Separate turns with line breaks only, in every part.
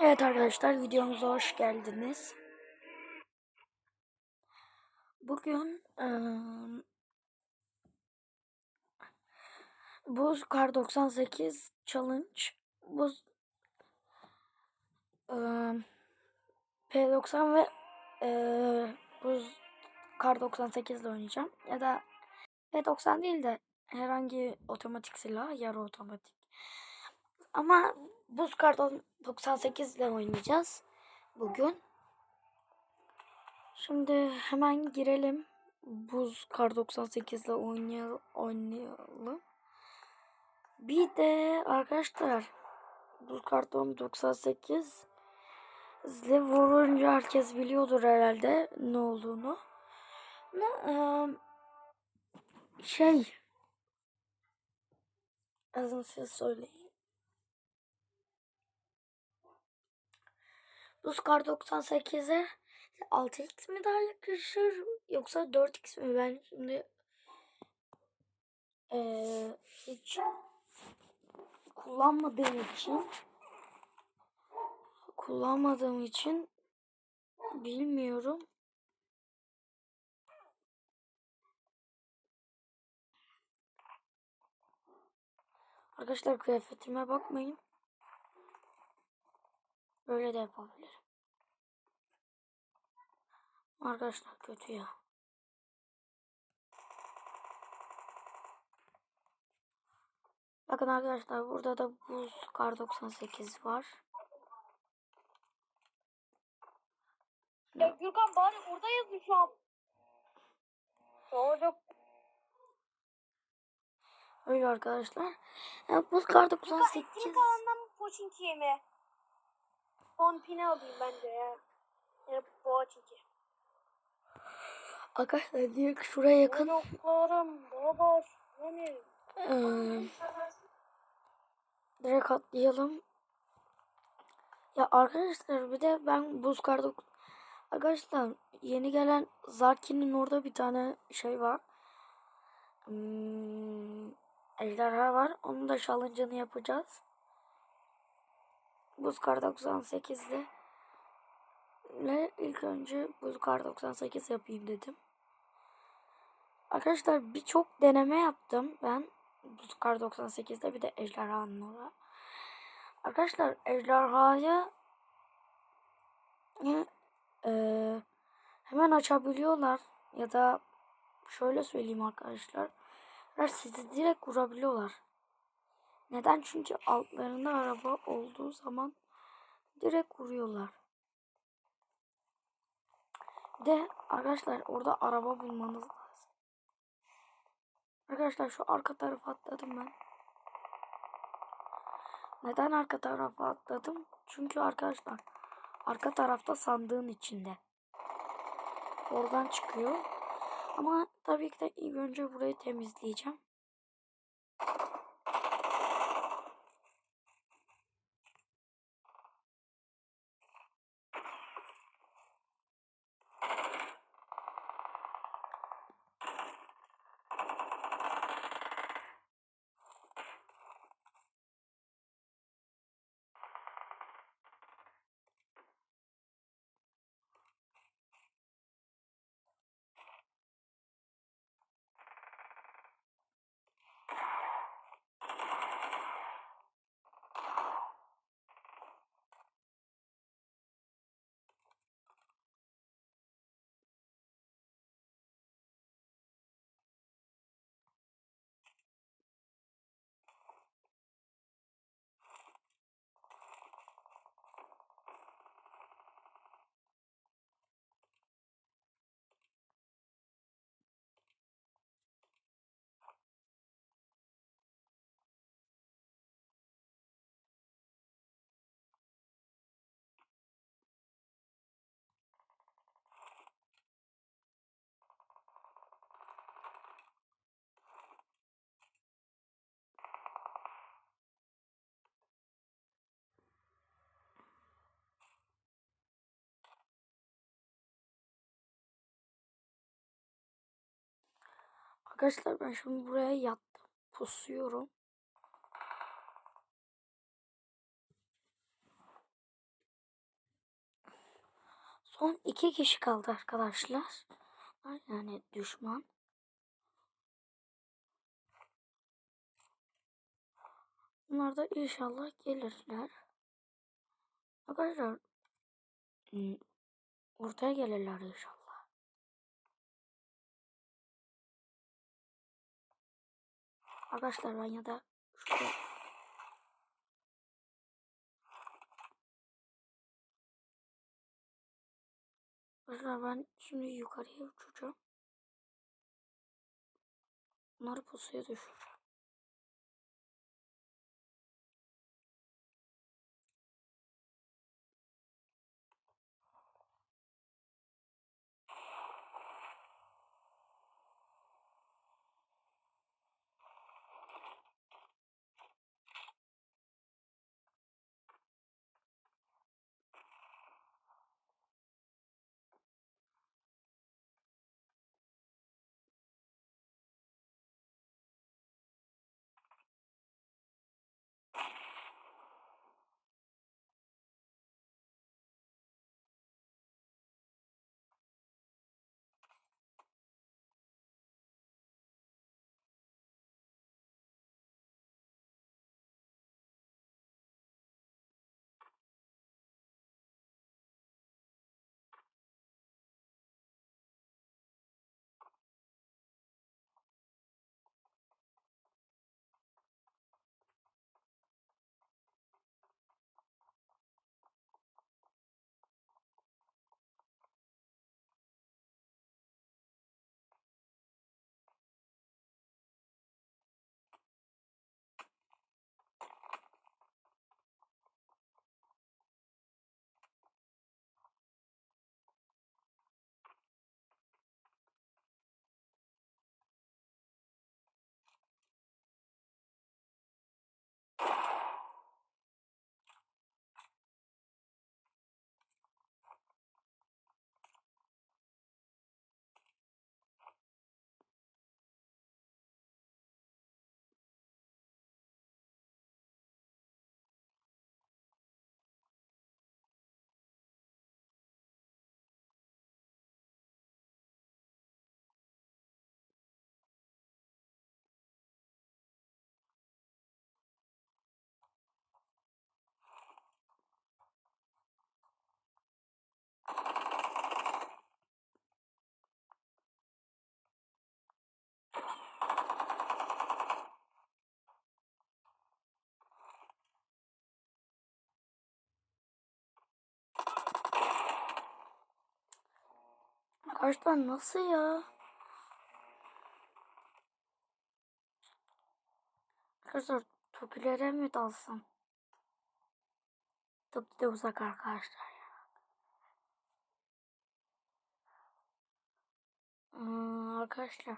Evet arkadaşlar videomuza hoş geldiniz. Bugün eee Buz Kar 98 Challenge Buz eee, P90 ve eee, Buz Kar 98 ile oynayacağım. Ya da P90 değil de herhangi otomatik silah, yarı otomatik. Ama Buz Kar 98 ile oynayacağız bugün. Şimdi hemen girelim. Buz Kar 98 ile oynayalım. Bir de arkadaşlar Buz Kar 98 ile vurunca herkes biliyordur herhalde ne olduğunu. Ne, şey azın siz söyleyin. Buz Kar 98'e 6x mi daha yakışır yoksa 4x mi? Ben şimdi eee, hiç kullanmadığım için kullanmadığım için bilmiyorum. Arkadaşlar kıyafetime bakmayın. Böyle de yapabilirim. Arkadaşlar kötü ya. Bakın arkadaşlar burada da buz kar 98 var.
Ya Gürkan bari şu an. Doğru.
Öyle arkadaşlar. Ya, buz kar
Gürkan
98
etkinlik alanından mı Poçinki'ye mi? Son pini alayım bence ya. Yani Poçinki.
arkadaşlar direkt şuraya yakın.
Bloklarım baba. Hani.
Eee, direkt atlayalım. Ya arkadaşlar bir de ben buz kar dok- Arkadaşlar yeni gelen Zaki'nin orada bir tane şey var. Hmm, ejderha var. Onun da challenge'ını yapacağız. Buz kar 98'de ve ilk önce buz kar 98 yapayım dedim. Arkadaşlar birçok deneme yaptım ben. Buz kar 98'de bir de ejderhanın orada. Arkadaşlar ejderhayı e, e, hemen açabiliyorlar ya da şöyle söyleyeyim arkadaşlar. Sizi direkt vurabiliyorlar. Neden? Çünkü altlarında araba olduğu zaman direkt vuruyorlar. De arkadaşlar orada araba bulmanız lazım. Arkadaşlar şu arka tarafa atladım ben. Neden arka tarafa atladım? Çünkü arkadaşlar arka tarafta sandığın içinde. Oradan çıkıyor. Ama tabii ki de ilk önce burayı temizleyeceğim. Arkadaşlar ben şimdi buraya yattım. Pusuyorum. Son iki kişi kaldı arkadaşlar. Yani düşman. Bunlar da inşallah gelirler. Arkadaşlar hmm, ortaya gelirler inşallah. Arkadaşlar ben ya da şurada Arkadaşlar ben şimdi yukarıya uçacağım. Bunları pusuya düşüreceğim. Arkadaşlar nasıl ya? Arkadaşlar Tokilere mi dalsam? Toki de uzak arkadaşlar ya. Hmm, arkadaşlar.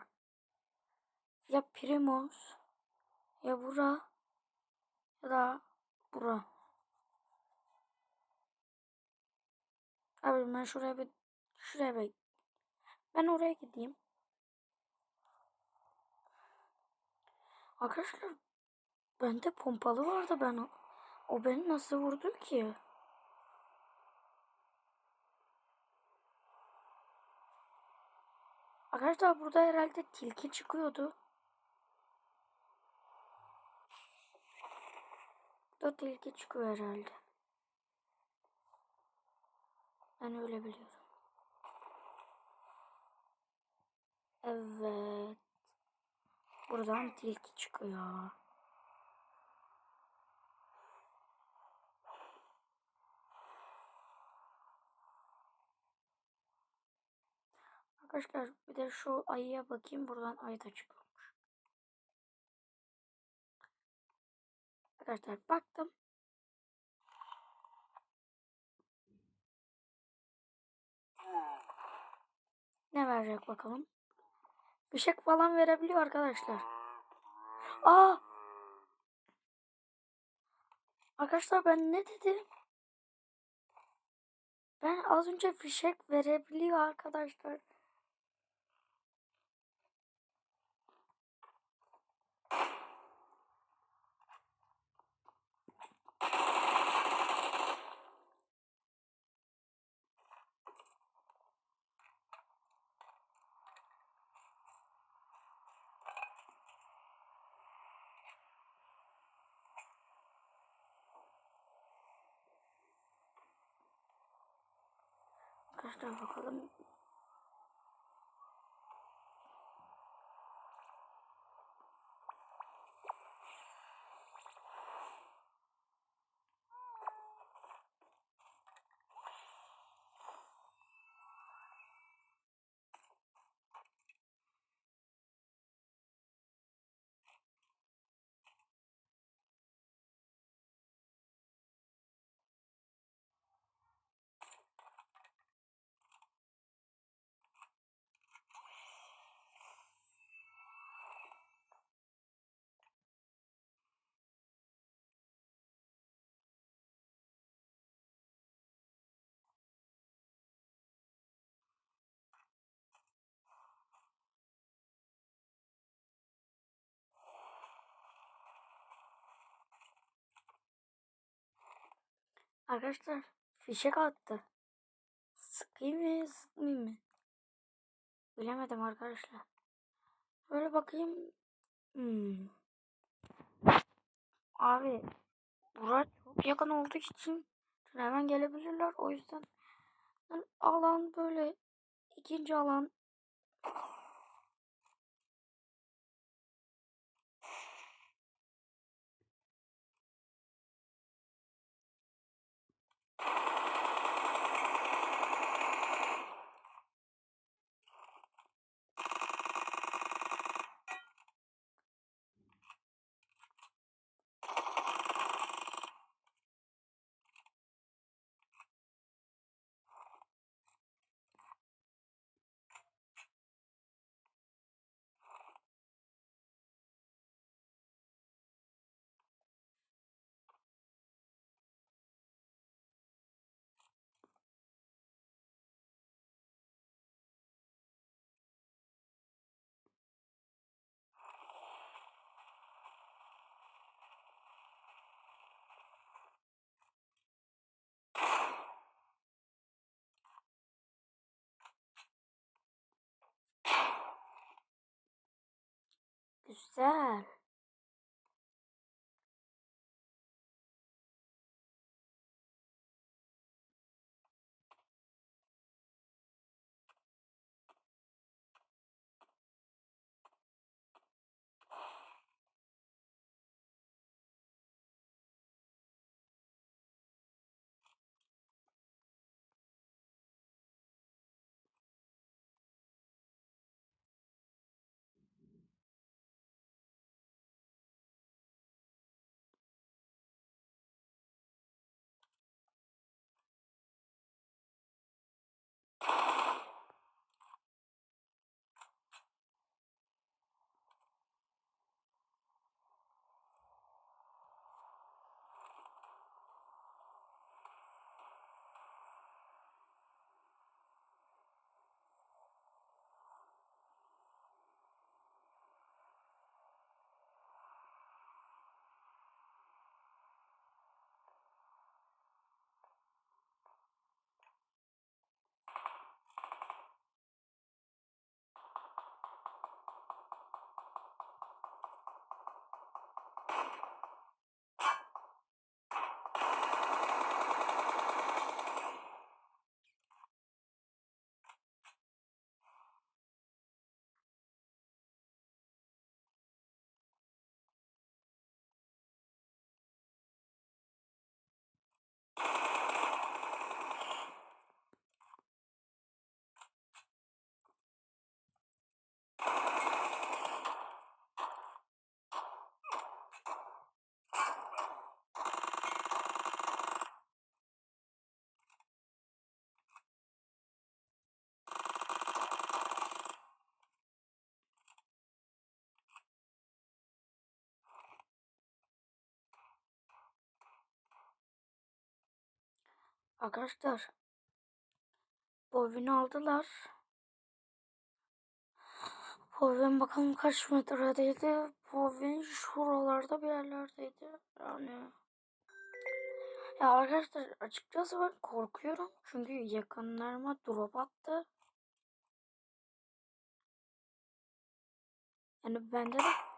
Ya Primos ya bura ya da bura. Abi ben şuraya bir şuraya bir ben oraya gideyim. Arkadaşlar bende pompalı vardı ben o, beni nasıl vurdu ki? Arkadaşlar burada herhalde tilki çıkıyordu. Burada tilki çıkıyor herhalde. Ben öyle biliyorum. Evet. Buradan tilki çıkıyor. Arkadaşlar bir de şu ayıya bakayım. Buradan ayı da çıkıyormuş. Arkadaşlar baktım. Ne verecek bakalım. Fişek falan verebiliyor arkadaşlar. Aa! Arkadaşlar ben ne dedim? Ben az önce fişek verebiliyor arkadaşlar. Arkadaşlar bakalım. Arkadaşlar fişek attı. Sıkayım mı sıkmayayım mı? Bilemedim arkadaşlar. Böyle bakayım. Hmm. Abi bura çok yakın olduğu için hemen gelebilirler. O yüzden alan böyle ikinci alan güzel. Arkadaşlar bovini aldılar. Bovin bakalım kaç metredeydi. Bovin şuralarda bir yerlerdeydi. Yani ya arkadaşlar açıkçası ben korkuyorum. Çünkü yakınlarıma drop attı. Yani bende de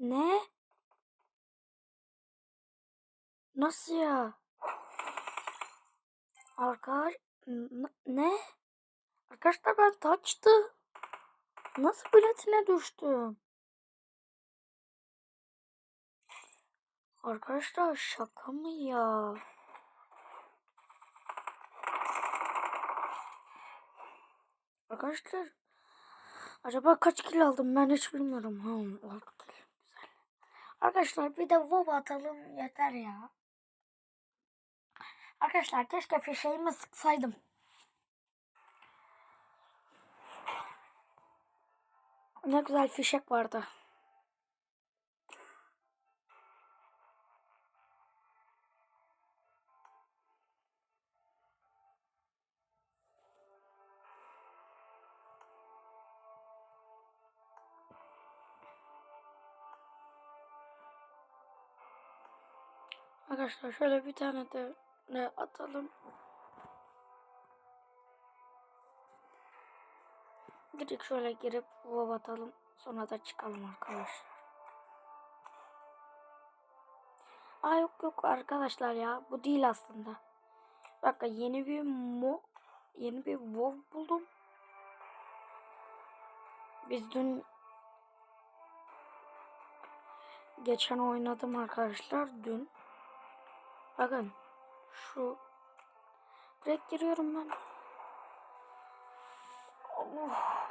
Ne? Nasıl ya? Arkadaş ne? Arkadaşlar ben taçtı. Nasıl platine düştüm? Arkadaşlar şaka mı ya? Arkadaşlar acaba kaç kilo aldım ben hiç bilmiyorum. Ha. Arkadaşlar bir de WoW atalım yeter ya. Arkadaşlar keşke fişeğimi sıksaydım. Ne güzel fişek vardı. Arkadaşlar şöyle bir tane de ne atalım. Direkt şöyle girip WoW atalım. Sonra da çıkalım arkadaşlar. Aa yok yok arkadaşlar ya. Bu değil aslında. Bir dakika yeni bir mo yeni bir WoW buldum. Biz dün geçen oynadım arkadaşlar dün. Bakın şu direkt giriyorum ben. Oh.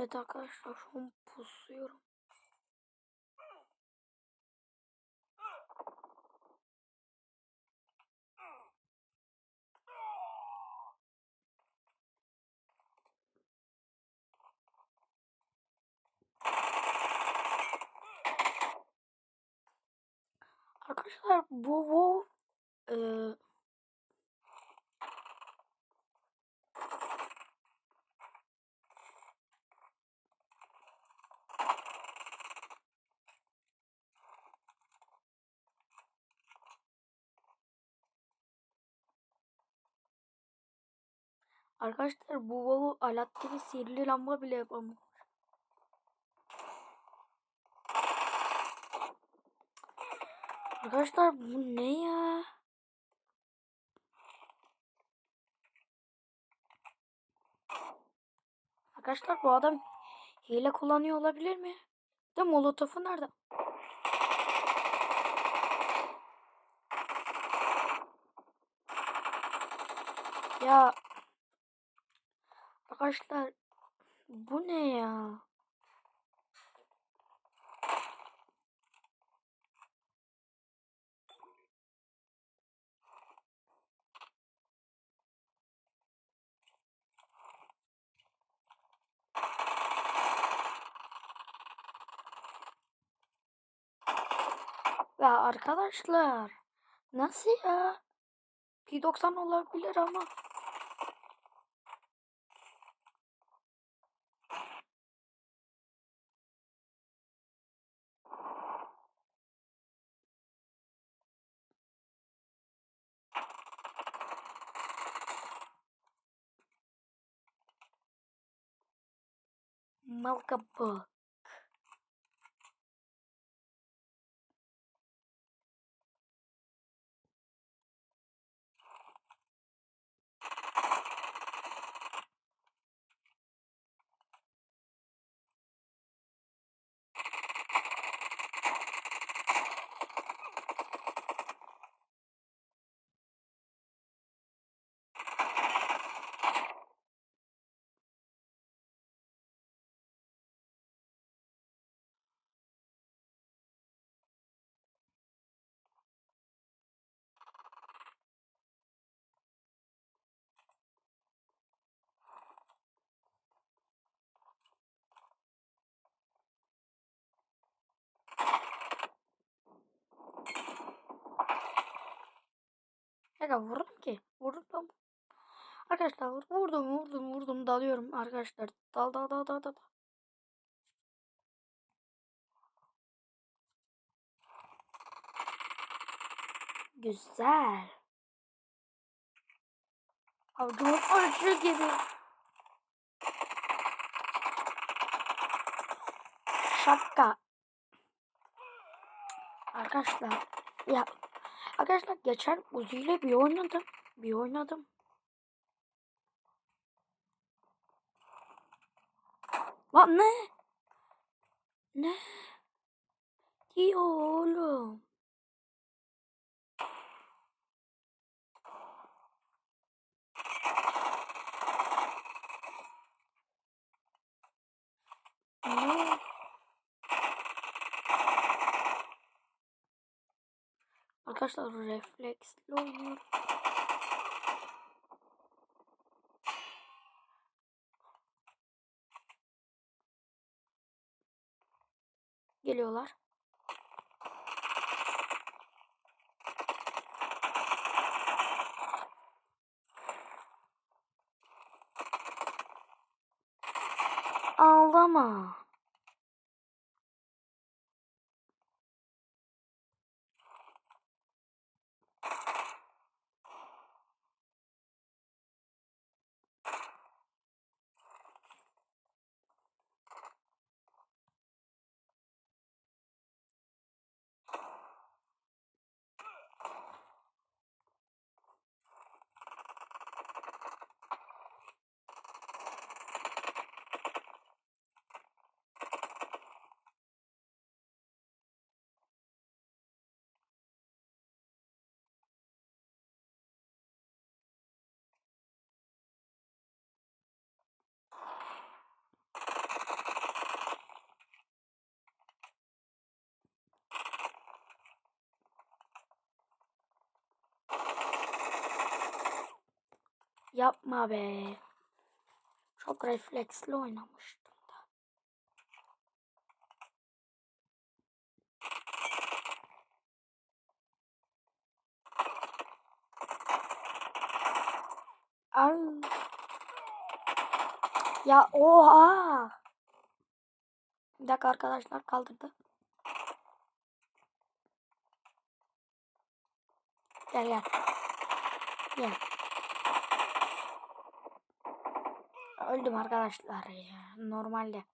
Evet arkadaşlar şu an pusuyorum. Arkadaşlar bu WoW eee, Arkadaşlar bu WoW'u Alaaddin'in sihirli lamba bile yapamıyor. Arkadaşlar bu ne ya? Arkadaşlar bu adam hile kullanıyor olabilir mi? De molotofu nerede? Ya arkadaşlar bu ne ya? Ya arkadaşlar nasıl ya? P90 olabilir ama Malcolm Şaka vurdum ki. Vurdum. Arkadaşlar vur- vurdum vurdum vurdum dalıyorum arkadaşlar. Dal dal dal dal dal. Güzel. Avcumun ölçü gibi. Şapka. Arkadaşlar ya arkadaşlar geçen Uzi ile bir oynadım. Bir oynadım. Lan ne? Ne? Diyor oğlum. Ne? Arkadaşlar refleksli oynuyorum. Geliyorlar. Ağlama. Yapma be. Çok refleksli oynamıştım da. Ay. Ya oha. Bir dakika arkadaşlar kaldırdı. Gel gel. Gel. Öldüm arkadaşlar ya. Normalde.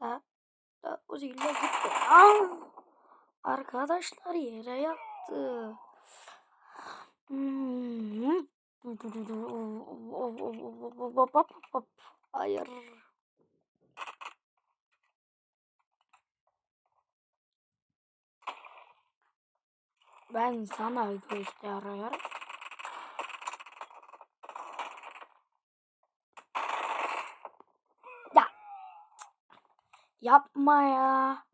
Da, da Uzi'yle gitti. Aa! Arkadaşlar yere yattı. Hmm. Hayır. Ben sana gösteriyorum. Ya. Yapma ya.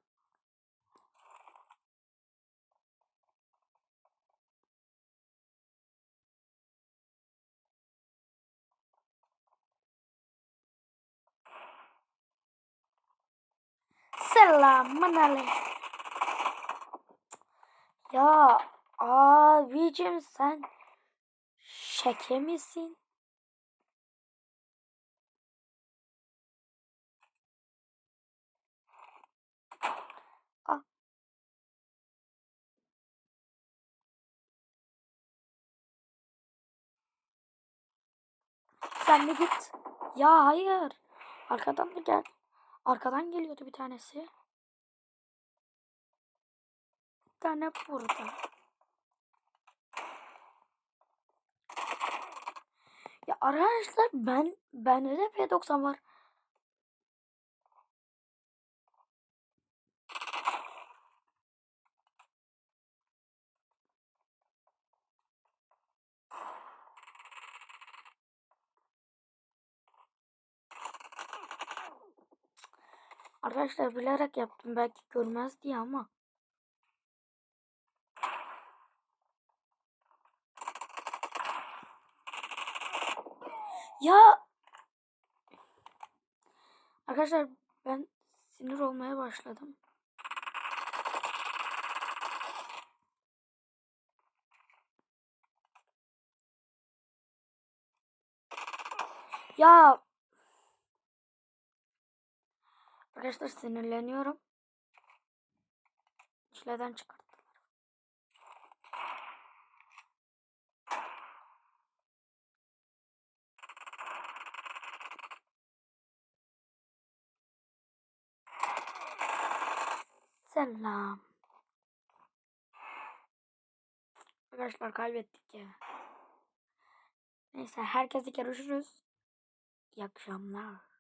Selamun aleyküm. Ya abicim sen şeke misin? Ah. Sen de git. Ya hayır. Arkadan da gel. Arkadan geliyordu bir tanesi. Bir tane burada. Ya arkadaşlar ben bende de P90 var. Arkadaşlar bilerek yaptım belki görmez diye ama. Ya Arkadaşlar ben sinir olmaya başladım. Ya Arkadaşlar sinirleniyorum. Çileden çıkarttılar. Selam. Arkadaşlar kaybettik ya. Neyse herkese görüşürüz. İyi akşamlar.